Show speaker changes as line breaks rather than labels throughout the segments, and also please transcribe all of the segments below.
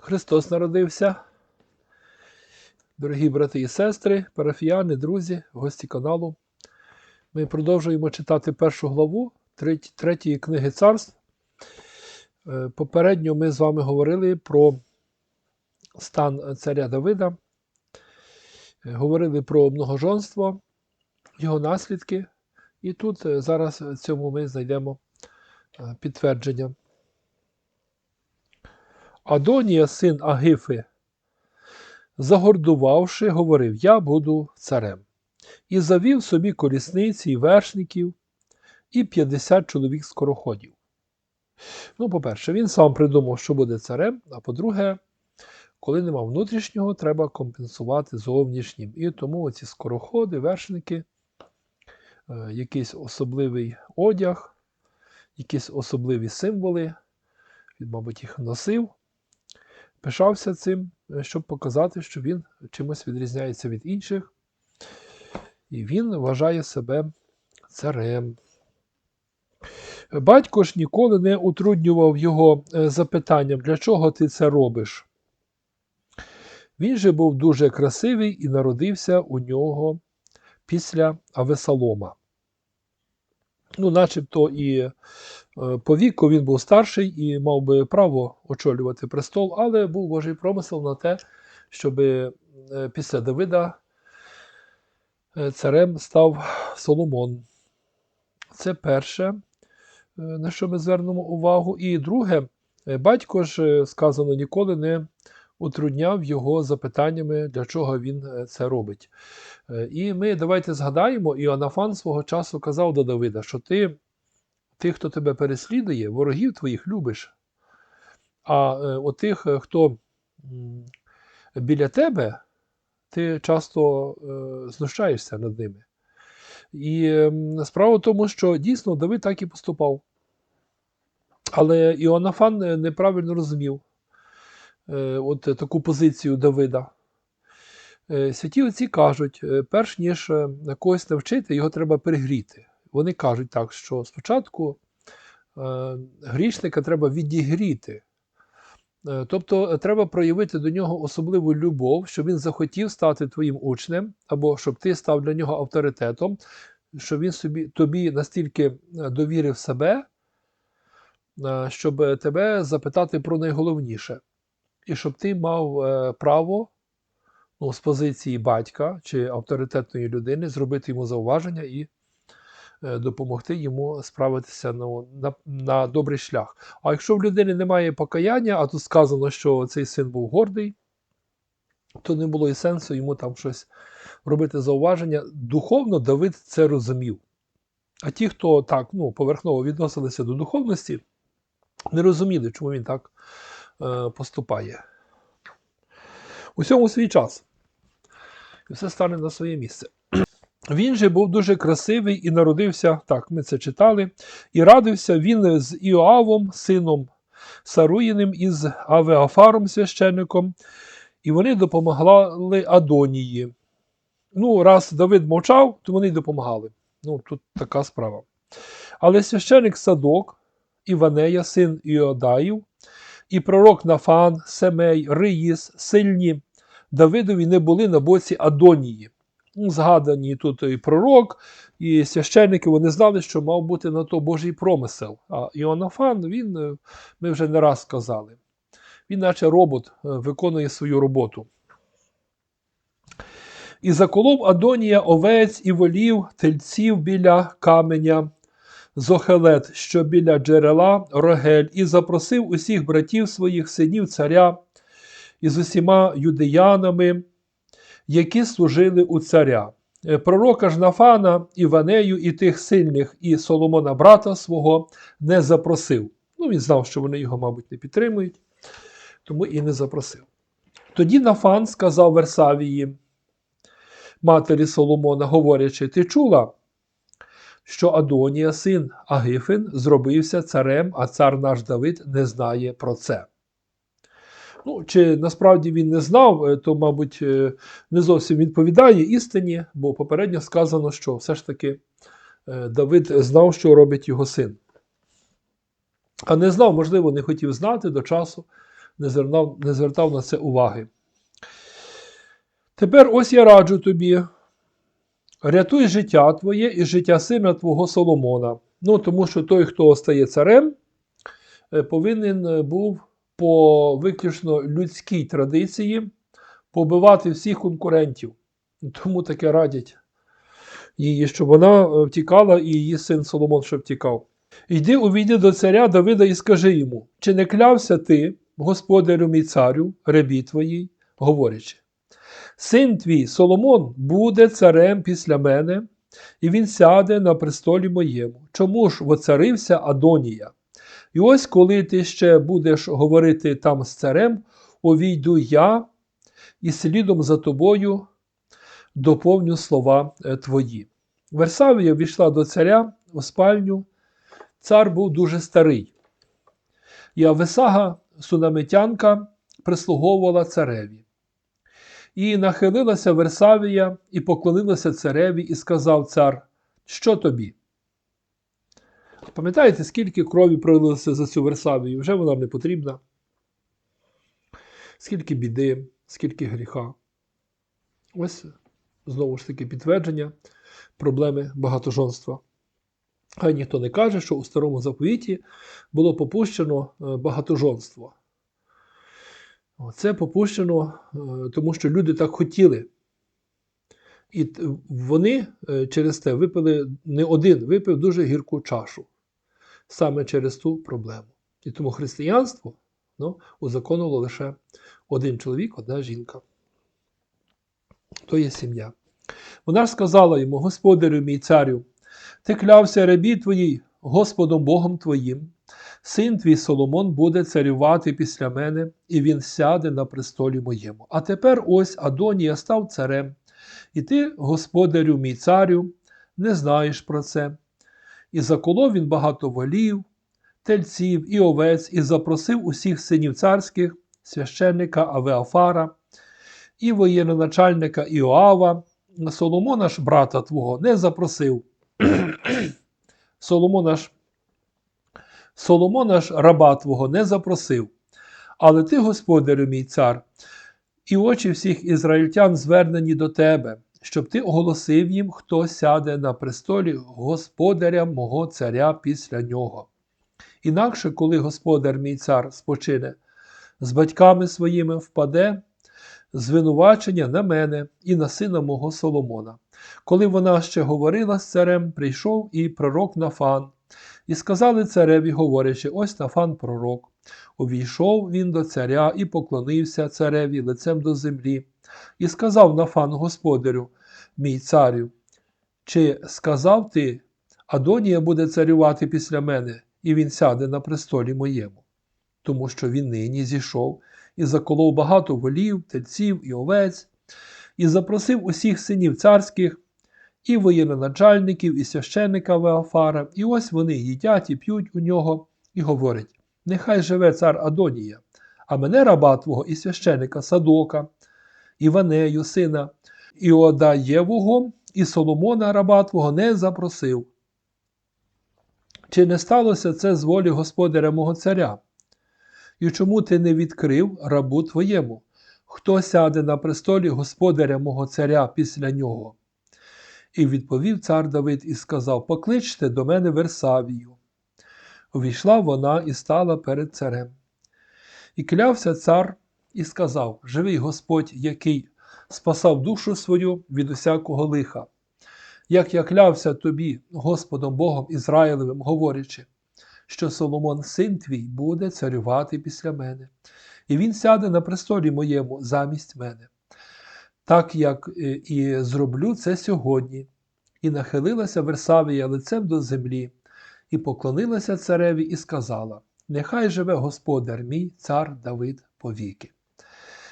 Христос народився. Дорогі брати і сестри, парафіяни, друзі, гості каналу. Ми продовжуємо читати першу главу треть- третьої книги царств. Е, Попередньо ми з вами говорили про стан царя Давида, Е, говорили про многожонство, його наслідки. І тут е, зараз цьому ми знайдемо підтвердження. Адонія, син Агифи, загордувавши, говорив: Я буду царем. І завів собі колісниці і вершників, і 50 чоловік скороходів. Ну, по-перше, він сам придумав, що буде царем, а по-друге, коли нема внутрішнього, треба компенсувати зовнішнім. І тому ці скороходи, вершники, е, якийсь особливий одяг, якісь особливі символи, він, мабуть, їх носив пишався цим, е, щоб показати, що він чимось відрізняється від інших, і він вважає себе царем. Батько ж ніколи не утруднював його е, запитанням, для чого ти це робиш. Він же був дуже красивий і народився у нього після Авесалома. Ну, начебто і е, по віку він був старший і мав би право очолювати престол, але був Божий промисел на те, щоб після Давида е, царем став Соломон. Це перше, е, на що ми звернемо увагу. І друге, е, батько ж, е, сказано, ніколи не утрудняв його запитаннями, для чого він е, це робить. Е, І ми давайте згадаємо, Іоаннафан свого часу казав до Давида, що ти тих, хто тебе переслідує, ворогів твоїх любиш. А е, от тих, е, хто біля тебе, ти часто знущаєшся над ними. І справа в тому, що дійсно Давид так і поступав. Але Іоаннафан неправильно розумів от таку позицію Давида. Е, Святі отці кажуть, е, перш ніж е, когось навчити, його треба перегріти. Вони кажуть так, що спочатку е, грішника треба відігріти. Е, Тобто е, треба проявити до нього особливу любов, щоб він захотів стати твоїм учнем, або щоб ти став для нього авторитетом, щоб він собі, тобі настільки е, довірив себе, е, щоб е, тебе запитати про найголовніше. І щоб ти мав е, право ну, з позиції батька чи авторитетної людини зробити йому зауваження і е, допомогти йому справитися ну, на, на добрий шлях. А якщо в людини немає покаяння, а тут сказано, що цей син був гордий, то не було і сенсу йому там щось робити зауваження. Духовно Давид це розумів. А ті, хто так ну, поверхново відносилися до духовності, не розуміли, чому він так поступає. Усьому свій час. І все стане на своє місце. Він же був дуже красивий і народився, так, ми це читали, і радився він з Іоавом, сином Саруїним, із Авеафаром, священником, і вони допомагали Адонії. Ну, раз Давид мовчав, то вони допомагали. Ну, тут така справа. Але священик Садок, Іванея, син Іодаїв, і пророк Нафан, Семей, Риїс, сильні Давидові не були на боці Адонії. Ну, Згадані тут і пророк, і священники вони знали, що мав бути на то Божий промисел. А Іоаннафан, він, е, ми вже не раз сказали, він, наче робот, е, виконує свою роботу. І заколов Адонія овець і волів, тельців біля каменя, Зохелет, що біля джерела Рогель, і запросив усіх братів своїх синів царя із усіма юдеянами, які служили у царя. Е, Пророка ж Іванею і тих сильних, і Соломона брата свого не запросив. Ну, він знав, що вони його, мабуть, не підтримують, тому і не запросив. Тоді Нафан сказав Версавії, матері Соломона, говорячи: Ти чула, що Адонія, син Агифин, зробився царем, а цар наш Давид не знає про це. Ну, чи насправді він не знав, е, то, мабуть, е, не зовсім відповідає істині, бо попередньо сказано, що все ж таки е, Давид знав, що робить його син. А не знав, можливо, не хотів знати до часу, не звертав, не звертав на це уваги. Тепер ось я раджу тобі. Рятуй життя твоє і життя сина твого Соломона. Ну, тому що той, хто стає царем, е, повинен е, був по виключно людській традиції побивати всіх конкурентів. Тому таке радять її, щоб вона е, втікала, і її син Соломон щоб втікав. Йди увійди до царя Давида і скажи йому: чи не клявся ти, господарю мій царю, рабі твоїй, говорячи. Син твій Соломон буде царем після мене, і він сяде на престолі моєму. Чому ж воцарився Адонія? І ось коли ти ще будеш говорити там з царем, увійду я і слідом за тобою доповню слова е, твої. Версавія війшла до царя у спальню. Цар був дуже старий. І Авесага, сунамитянка, прислуговувала цареві. І нахилилася Версавія і поклонилася цареві, і сказав цар, що тобі? Пам'ятаєте, скільки крові пролилося за цю Версавію? Вже вона не потрібна. Скільки біди, скільки гріха. Ось знову ж таки підтвердження проблеми багатожонства. Хай ніхто не каже, що у старому заповіті було попущено е, багатожонство. Це попущено, е, тому що люди так хотіли. І вони е, через те випили не один, випив дуже гірку чашу саме через ту проблему. І тому християнство ну, узаконило лише один чоловік, одна жінка. То є сім'я. Вона ж сказала йому, Господарю мій царю, ти клявся рабі твоїй, Господом Богом твоїм. Син твій Соломон буде царювати після мене, і він сяде на престолі моєму. А тепер ось Адонія став царем, і ти, господарю мій царю, не знаєш про це. І заколов він багато волів, тельців і овець, і запросив усіх синів царських, священника Авеафара, і воєноначальника Іоава, Соломона ж брата твого не запросив. Соломона ж Соломона ж раба твого не запросив. Але ти, господарю мій цар, і очі всіх ізраїльтян звернені до тебе, щоб ти оголосив їм, хто сяде на престолі господаря мого царя після нього. Інакше, коли господар мій цар спочине, з батьками своїми впаде звинувачення на мене і на сина мого Соломона. Коли вона ще говорила з царем, прийшов і пророк Нафан, і сказали цареві, говорячи, ось Нафан пророк. Увійшов він до царя і поклонився цареві лицем до землі, і сказав Нафан господарю, мій царю, чи сказав ти, Адонія буде царювати після мене, і він сяде на престолі моєму, тому що він нині зійшов і заколов багато волів, тельців і овець, і запросив усіх синів царських, і воєноначальників, і священника Веофара, і ось вони їдять і п'ють у нього, і говорять: Нехай живе цар Адонія, а мене раба твого і священика Садока, Іванею, сина Іодаєвого, і Соломона раба твого не запросив. Чи не сталося це з волі господаря мого царя? І чому ти не відкрив рабу твоєму? Хто сяде на престолі господаря мого царя після нього? І відповів цар Давид і сказав: Покличте до мене Версавію. Увійшла вона і стала перед царем. І клявся цар і сказав: Живий Господь, який спасав душу свою від усякого лиха, як я клявся тобі, Господом Богом Ізраїлевим, говорячи, що Соломон, син твій, буде царювати після мене, і він сяде на престолі моєму замість мене, так як е, і зроблю це сьогодні. І нахилилася Версавія лицем до землі, і поклонилася цареві, і сказала: Нехай живе господар мій, цар Давид повіки.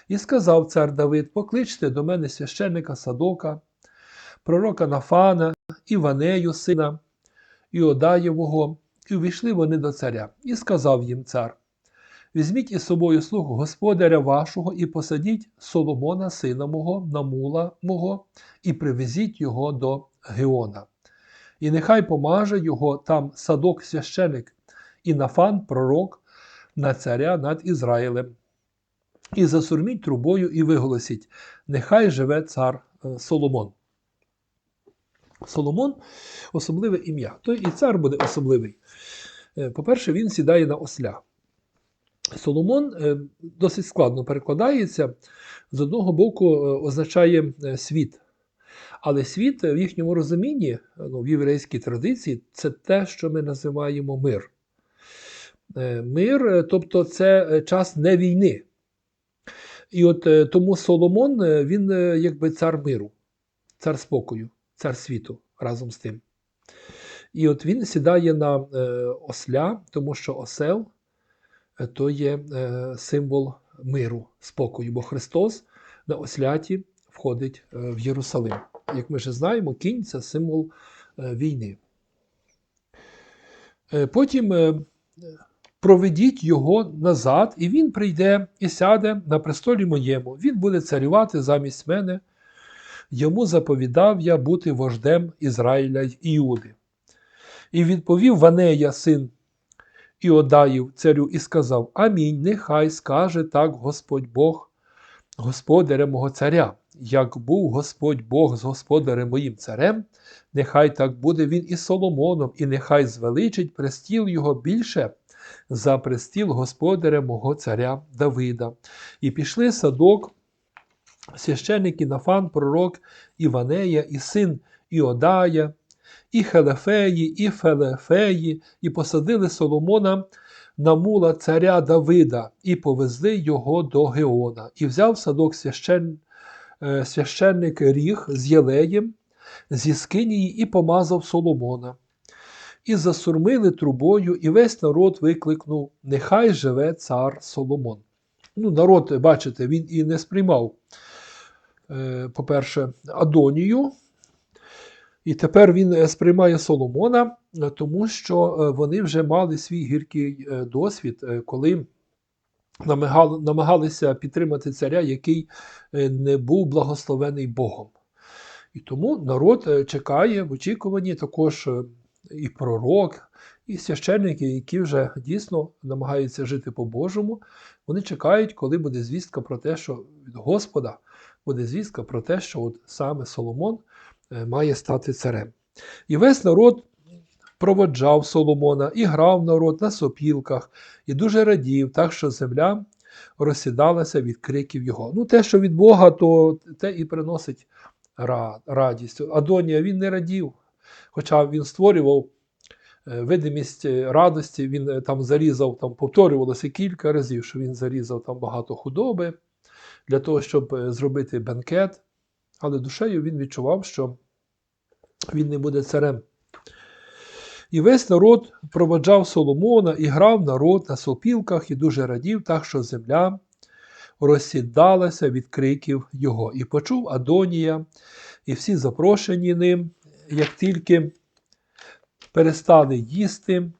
І сказав цар Давид: Покличте до мене священника Садока, пророка Нафана, Іванею, сина Іодаєвого, і увійшли вони до царя, і сказав їм цар: Візьміть із собою слуг господаря вашого і посадіть Соломона, сина мого, на мула мого, і привезіть його до Геона. І нехай помаже його там садок священик, і Нафан, пророк, на царя над Ізраїлем. і засурміть трубою, і виголосіть: Нехай живе цар е, Соломон. Соломон особливе ім'я. То і цар буде особливий. Е, По-перше, він сідає на осля. Соломон е, досить складно перекладається. З одного боку, е, означає е, світ. Але світ в їхньому розумінні, ну, в єврейській традиції, це те, що ми називаємо мир. Мир, тобто це час не війни. І от тому Соломон, він якби цар миру, цар спокою, цар світу разом з тим. І от він сідає на осля, тому що осел то є е, символ миру, спокою, бо Христос на осляті входить е, в Єрусалим. Як ми вже знаємо, кінь це символ е, війни. Потім проведіть його назад, і він прийде і сяде на престолі моєму. Він буде царювати замість мене. Йому заповідав я бути вождем Ізраїля й Іуди. І відповів Ванея, син Іодаїв, царю, і сказав: Амінь, нехай скаже так Господь Бог, господаря мого царя. Як був Господь Бог з господарем моїм царем, нехай так буде він і Соломоном, і нехай звеличить престіл його більше за престіл господаря мого царя Давида. І пішли садок, священники Нафан, пророк Іванея, і син Іодая, і Хелефеї, і Фелефеї, і посадили Соломона на мула царя Давида, і повезли його до Геона. І взяв садок священ... е, священник Ріг з Єлеєм, зі Скинії, і помазав Соломона. І засурмили трубою, і весь народ викликнув: Нехай живе цар Соломон. Ну, народ, бачите, він і не сприймав, е, по-перше, Адонію. І тепер він е, сприймає Соломона, е, тому що е, вони вже мали свій гіркий досвід, коли намагалися підтримати царя, який не був благословений Богом. І тому народ чекає в очікуванні також і пророк, і священники, які вже дійсно намагаються жити по-божому, вони чекають, коли буде звістка про те, що від Господа буде звістка про те, що от саме Соломон має стати царем. І весь народ проводжав Соломона і грав народ на сопілках, і дуже радів, так що земля розсідалася від криків його. Ну, те, що від Бога, то те і приносить радість. Адонія він не радів, хоча він створював е, видимість е, радості, він е, там зарізав, там повторювалося кілька разів, що він зарізав там багато худоби для того, щоб е, зробити бенкет. Але душею він відчував, що він не буде царем. І весь народ проводжав Соломона і грав народ на сопілках і дуже радів, так що земля розсідалася від криків його. І почув Адонія, і всі запрошені ним, як тільки перестали їсти.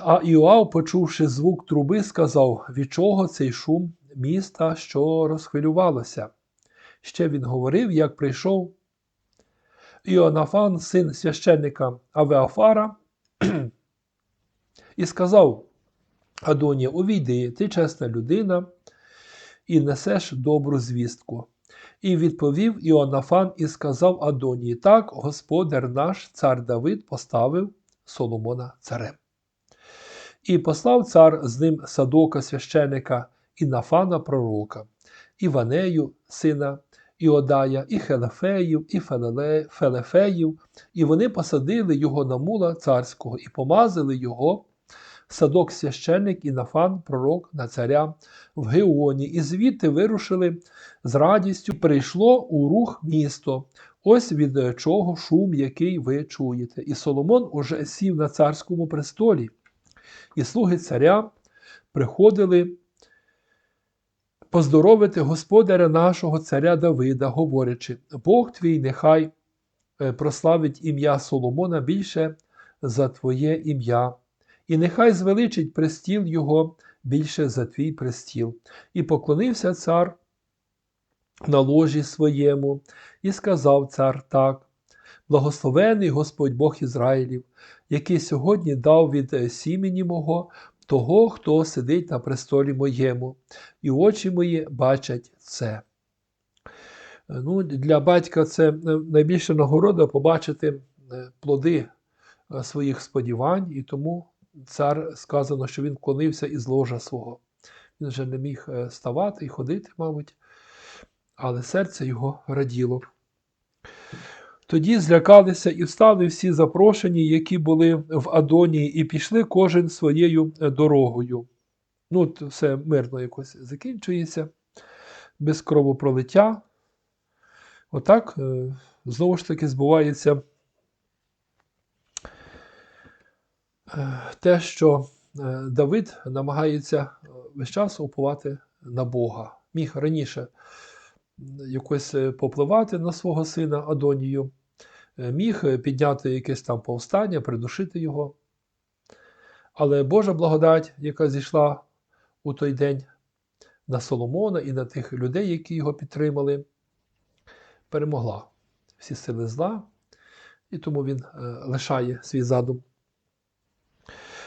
А Іоав, почувши звук труби, сказав, від чого цей шум міста, що розхвилювалося. Ще він говорив, як прийшов Іонафан, син священника Авеафара, і сказав Адонія, увійди, ти чесна людина, і несеш добру звістку. І відповів Іонафан і сказав Адонії, так, господар наш, цар Давид, поставив Соломона царем. І послав цар з ним садока священика і Нафана пророка, і Ванею, сина Іодая, і Хелефеїв, і Фелефеїв, і вони посадили його на мула царського і помазали його садок священник і Нафан, пророк на царя в Геоні, і звідти вирушили з радістю. Прийшло у рух місто. Ось від чого шум, який ви чуєте. І Соломон уже сів на царському престолі, і слуги царя приходили поздоровити господаря нашого царя Давида, говорячи: Бог твій нехай е, прославить ім'я Соломона більше за твоє ім'я, і нехай звеличить престіл його більше за твій престіл. І поклонився цар на ложі своєму, і сказав цар так: Благословений Господь Бог Ізраїлів, який сьогодні дав від е, сімені мого того, хто сидить на престолі моєму, і очі мої бачать це. Ну, Для батька це е, найбільша нагорода побачити е, плоди е, своїх сподівань, і тому цар сказано, що він вклонився із ложа свого. Він вже не міг ставати і ходити, мабуть, але серце його раділо. Тоді злякалися і встали всі запрошені, які були в Адонії, і пішли кожен своєю е, дорогою. Ну, от все мирно якось закінчується, без кровопролиття. Отак, е, знову ж таки, збувається е, те, що Давид намагається весь час уповати на Бога. Міг раніше якось е, попливати на свого сина Адонію, е, міг е, підняти якесь там повстання, придушити його. Але Божа благодать, яка зійшла у той день на Соломона і на тих людей, які його підтримали, перемогла всі сили зла, і тому він лишає свій задум.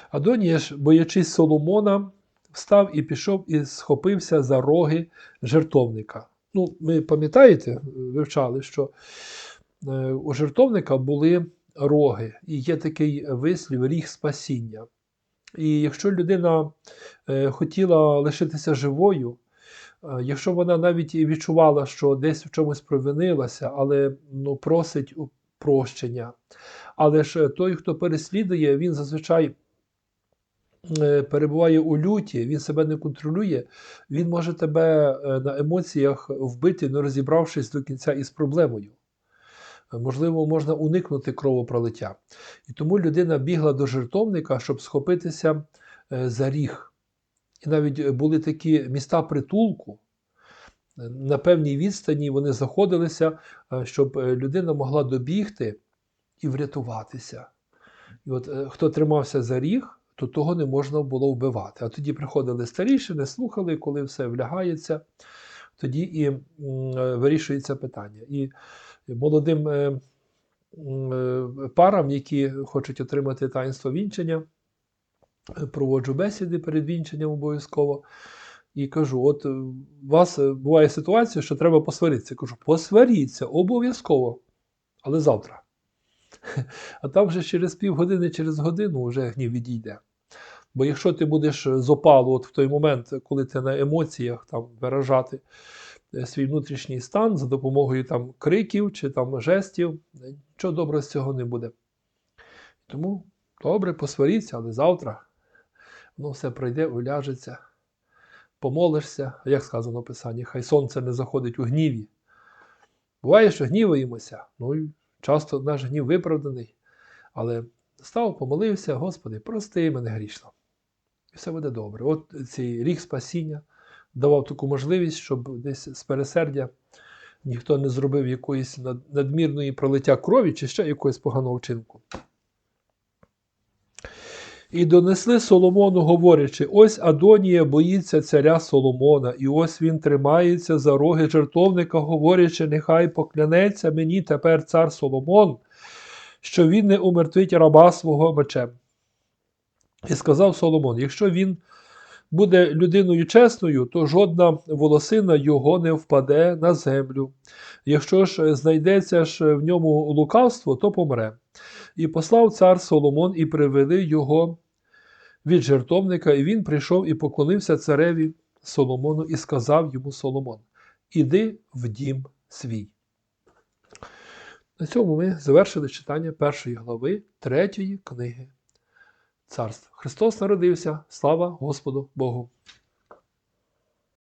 Адонія ж, боячись Соломона, встав і пішов і схопився за роги жертовника. Ну, ми пам'ятаєте, вивчали, що е, у жертовника були роги, і є такий вислів ріг спасіння. І якщо людина е, хотіла лишитися живою, е, якщо вона навіть і відчувала, що десь в чомусь провинилася, але ну, просить прощення. Але ж той, хто переслідує, він зазвичай е, перебуває у люті, він себе не контролює, він може тебе е, на емоціях вбити, не розібравшись до кінця із проблемою. Е, Можливо, можна уникнути кровопролиття. І тому людина бігла до жертовника, щоб схопитися е, за ріг. І навіть були такі міста притулку. Е, На певній відстані вони заходилися, е, щоб е, людина могла добігти і врятуватися. І от е, хто тримався за ріг, то того не можна було вбивати. А тоді приходили старішини, слухали, коли все влягається, тоді і е, вирішується питання. І молодим е, е, парам, які хочуть отримати таїнство вінчення, проводжу бесіди перед вінченням обов'язково. І кажу: от у вас буває ситуація, що треба посваритися. Кажу, посваріться обов'язково, але завтра. А там вже через півгодини, через годину вже гнів відійде. Бо якщо ти будеш з опалу от в той момент, коли ти на емоціях там виражати е, свій внутрішній стан за допомогою там криків чи там жестів, е, нічого доброго з цього не буде. Тому добре, посваріться, але завтра воно все пройде, уляжеться, помолишся, як сказано в Писанні, хай сонце не заходить у гніві. Буває, що гніваємося, ну і часто наш гнів виправданий, але став, помолився, Господи, прости мене грішно. І все буде добре. От цей рік спасіння давав таку можливість, щоб десь з пересердя ніхто не зробив якоїсь надмірної пролиття крові чи ще якогось поганого вчинку. І донесли Соломону, говорячи: ось Адонія боїться царя Соломона, і ось він тримається за роги жертовника, говорячи, нехай поклянеться мені тепер цар Соломон, що він не умертвить раба свого мечем. І сказав Соломон: якщо він буде людиною чесною, то жодна волосина його не впаде на землю. Якщо ж знайдеться ж в ньому лукавство, то помре. І послав цар Соломон і привели його від жертовника, і він прийшов і поклонився цареві Соломону і сказав йому Соломон: Іди в дім свій. На цьому ми завершили читання першої глави третьої книги царств. Христос народився. Слава Господу Богу!